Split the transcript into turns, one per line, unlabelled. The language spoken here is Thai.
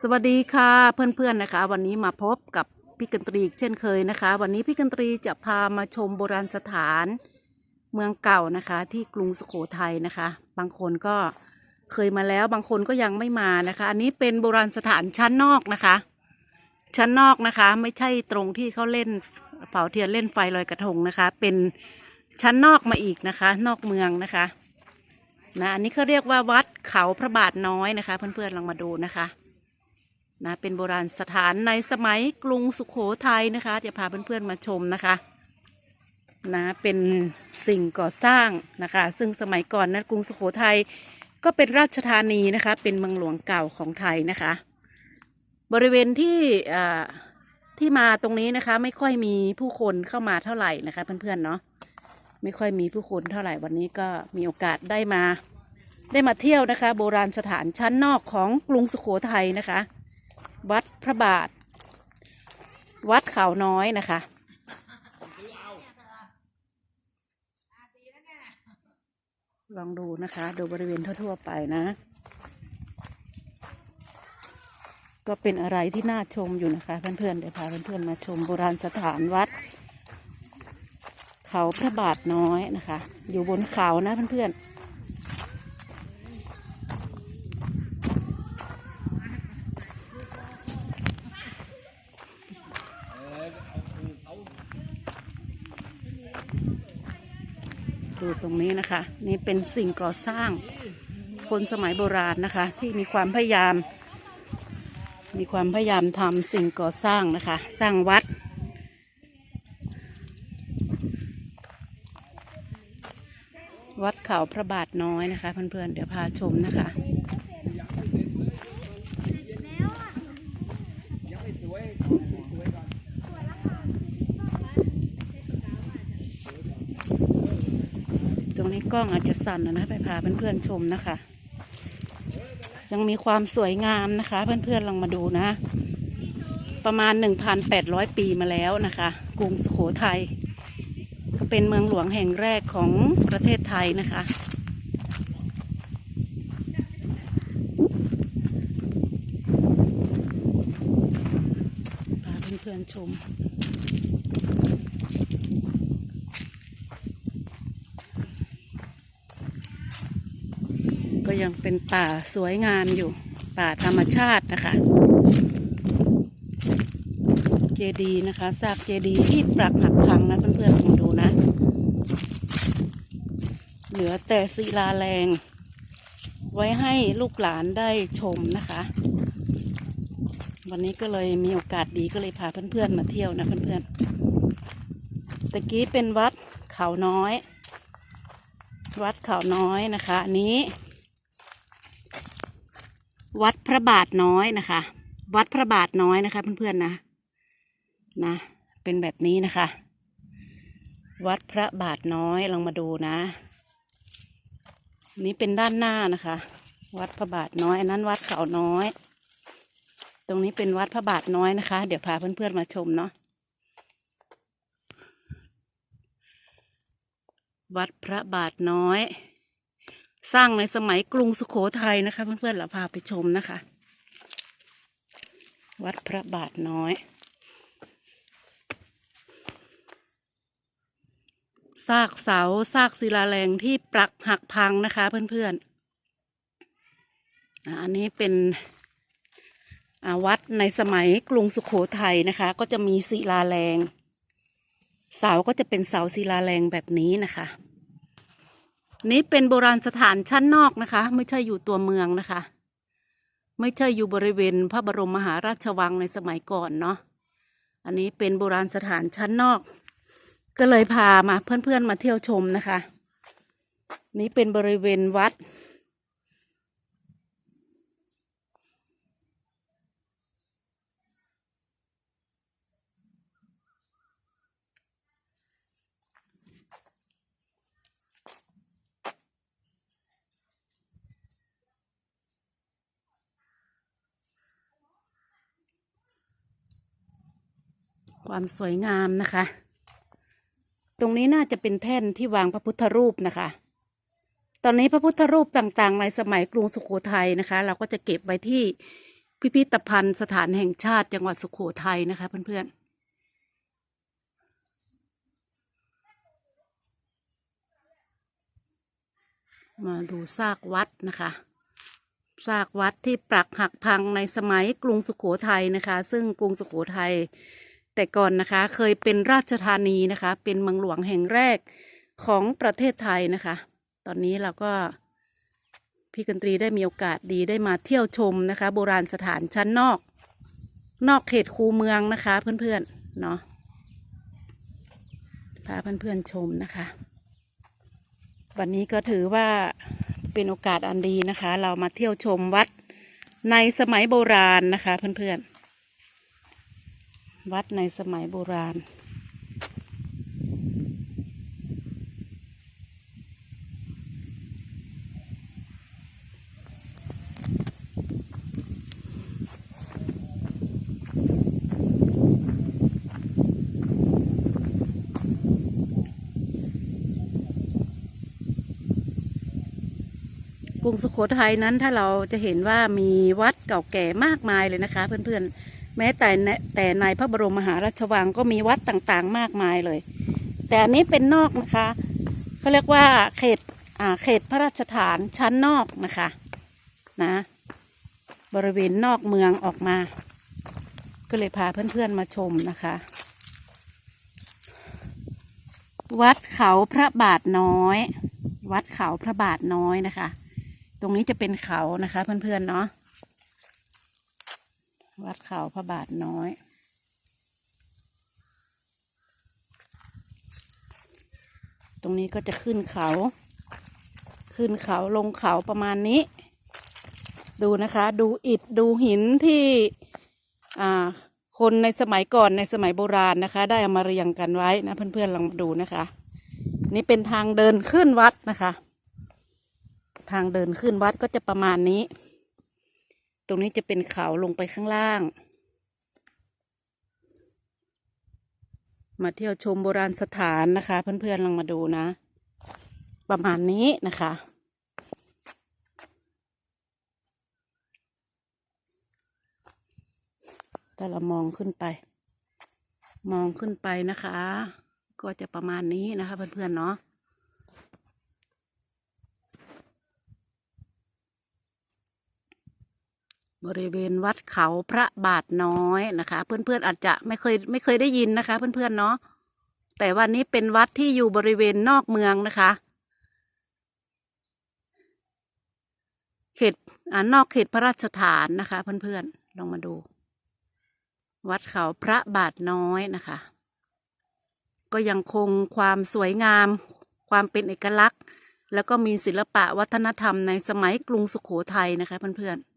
สวัสดีค่ะเพื่อนๆนะคะ วันนี้มาพบกับพี่กันตรีเช่นเคยนะคะ วันนี้พี่กันตรีจะพามาชมโบราณสถานเมืองเก่านะคะ ที่กรุงสุโขทัยนะคะ บางคนก็เคยมาแล้วบางคนก็ยังไม่มานะคะ อันนี้เป็นโบราณสถานชั้นนอกนะคะ ชั้นนอกนะคะ ไม่ใช่ตรงที่เขาเล่นเผาเทียนเล่นไฟลอยกระทงนะคะ เป็นชั้นนอกมาอีกนะคะ นอกเมืองนะคะนะอันนี้เขาเรียกว่าวัดเขาพระบาทน้อยนะคะ เพื่อนๆลองมาดูนะคะ นะเป็นโบราณสถานในสมัยกรุงสุขโขทัยนะคะจะพาเพื่อนๆมาชมนะคะนะเป็นสิ่งก่อสร้างนะคะ ซึ่งสมัยก่อนนะกรุงสุขโขทัยก็เป็นราชธานีนะคะ เป็นเมืองหลวงเก่าของไทยนะคะ บริเวณที่ที่มาตรงนี้นะคะ ไม่ค่อยมีผู้คนเข้ามาเท่าไหร่นะคะเพื่อนๆเนาะไม่ค่อยมีผู้คนเท่าไหร่วันนี้ก็มีโอกาสได้มา ได้มาเที่ยวนะคะ โบราณสถานชั้นนอกของกรุงสุขโขทัยนะคะ วัดพระบาท วัดเขาน้อยนะคะ ลองดูนะคะ ดูบริเวณทั่ว ๆ ไปนะ ก็เป็นอะไรที่น่าชมอยู่นะคะเพื่อนๆเดี๋ยวพาเพื่อนๆมาชมโบราณสถานวัด เขาพระบาทน้อยนะคะ อยู่บนเขานะเพื่อนๆ ดูตรงนี้นะคะ นี่เป็นสิ่งก่อสร้างคนสมัยโบราณนะคะ ที่มีความพยายาม มีความพยายามทำสิ่งก่อสร้างนะคะ สร้างวัด วัดเขาพระบาทน้อยนะคะเพื่อนๆเดี๋ยวพาชมนะคะ ตรงนี้ กล้องอาจจะสั่นนะนะไปพาเพื่อนๆชมนะคะ ยังมีความสวยงามนะคะ เพื่อนๆลองมาดูนะ ประมาณ 1,800 ปีมาแล้วนะคะ กรุงสุโขทัยก็เป็นเมืองหลวงแห่งแรกของประเทศไทยนะคะพาเพื่อนๆชม ก็ยังเป็นป่าสวยงามอยู่ ป่าธรรมชาตินะคะ เจดีนะคะซากเจดีที่ปรักหักพังนะเพื่อนๆลองดูนะ เหลือแต่ศิลาแรง ไว้ให้ลูกหลานได้ชมนะคะ วันนี้ก็เลยมีโอกาสดีก็เลยพาเพื่อนๆมาเที่ยวนะเพื่อนๆตะกี้เป็นวัดเขาน้อย วัดเขาน้อยนะคะนี้ วัดพระบาทน้อยนะคะ วัดพระบาทน้อยนะคะ เพื่อนๆนะนะ เป็นแบบนี้นะคะ วัดพระบาทน้อยลองมาดูนะนี่เป็นด้านหน้านะคะ วัดพระบาทน้อยอันนั้นวัดเขาน้อย ตรงนี้เป็นวัดพระบาทน้อยนะคะ เดี๋ยวพาเพื่อนๆมาชมเนาะวัดพระบาทน้อย สร้างในสมัยกรุงสุขโขทัยนะคะ เพื่อนๆเราพาไปชมนะคะ วัดพระบาทน้อย ซากเสาซากศิลาแรงที่ปรักหักพังนะคะ เพื่อนๆอันนี้เป็นวัดในสมัยกรุงสุขโขทัยนะคะ ก็จะมีศิลาแรง เสาก็จะเป็นเสาศิลาแรงแบบนี้นะคะ นี้เป็นโบราณสถานชั้นนอกนะคะ ไม่ใช่อยู่ตัวเมืองนะคะ ไม่ใช่อยู่บริเวณพระบรมมหาราชวังในสมัยก่อนเนาะอันนี้เป็นโบราณสถานชั้นนอก ก็เลยพามาเพื่อนๆมาเที่ยวชมนะคะ นี้เป็นบริเวณวัด ความสวยงามนะคะ ตรงนี้น่าจะเป็นแท่นที่วางพระพุทธรูปนะคะ ตอนนี้พระพุทธรูปต่างๆ ในสมัยกรุงสุโขทัยนะคะ เราก็จะเก็บไว้ที่พิพิธภัณฑ์สถานแห่งชาติจังหวัดสุโขทัยนะคะเพื่อนๆมาดูซากวัดนะคะ ซากวัดที่ปรักหักพังในสมัยกรุงสุโขทัยนะคะ ซึ่งกรุงสุโขทัย แต่ก่อนนะคะเคยเป็นราชธานีนะคะ เป็นเมืองหลวงแห่งแรกของประเทศไทยนะคะ ตอนนี้เราก็พี่กันตรีได้มีโอกาสดีได้มาเที่ยวชมนะคะ โบราณสถานชั้นนอก นอกเขตคูเมืองนะคะ เพื่อนๆเนาะพาเพื่อนๆชมนะคะ วันนี้ก็ถือว่าเป็นโอกาสอันดีนะคะ เรามาเที่ยวชมวัดในสมัยโบราณนะคะ เพื่อนๆ วัดในสมัยโบราณ กรุงสุโขทัยนั้นถ้าเราจะเห็นว่ามีวัดเก่าแก่มากมายเลยนะคะ เพื่อนๆ แม้แต่ในแต่ในพระบรมมหาราชวังก็มีวัดต่างๆ มากมายเลย แต่อันนี้เป็นนอกนะคะเขาเรียกว่าเขตอ่าเขตพระราชฐานชั้นนอกนะคะนะบริเวณนอกเมืองออกมา ก็เลยพาเพื่อนๆมาชมนะคะ วัดเขาพระบาทน้อย วัดเขาพระบาทน้อยนะคะ ตรงนี้จะเป็นเขานะคะเพื่อนๆเนาะ วัดเขาพระบาทน้อยตรงนี้ก็จะขึ้นเขา ขึ้นเขาลงเขาประมาณนี้ ดูนะคะ ดูอิฐดูหินที่อ่าคนในสมัยก่อนในสมัยโบราณนะคะ ได้เอามาเรียงกันไว้นะเพื่อนๆลองดูนะคะ นี่เป็นทางเดินขึ้นวัดนะคะ ทางเดินขึ้นวัดก็จะประมาณนี้ รงนี้จะเป็นเขาลงไปข้างล่าง มาเที่ยวชมโบราณสถานนะคะ เพื่อนๆลองมาดูนะ ประมาณนี้นะคะถ้าเรามองขึ้นไป มองขึ้นไปนะคะ ก็จะประมาณนี้นะคะเพื่อนๆเนาะ บริเวณวัดเขาพระบาทน้อยนะคะ เพื่อนๆอาจจะไม่เคยไม่เคยได้ยินนะคะ เพื่อนๆเนาะแต่วันนี้เป็นวัดที่อยู่บริเวณนอกเมืองนะคะ เขตอ่านอกเขตพระราชฐานนะคะ เพื่อนๆลองมาดู วัดเขาพระบาทน้อยนะคะ ก็ยังคงความสวยงาม ความเป็นเอกลักษณ์ แล้วก็มีศิลปะวัฒนธรรมในสมัยกรุงสุโขทัยนะคะ เพื่อนๆ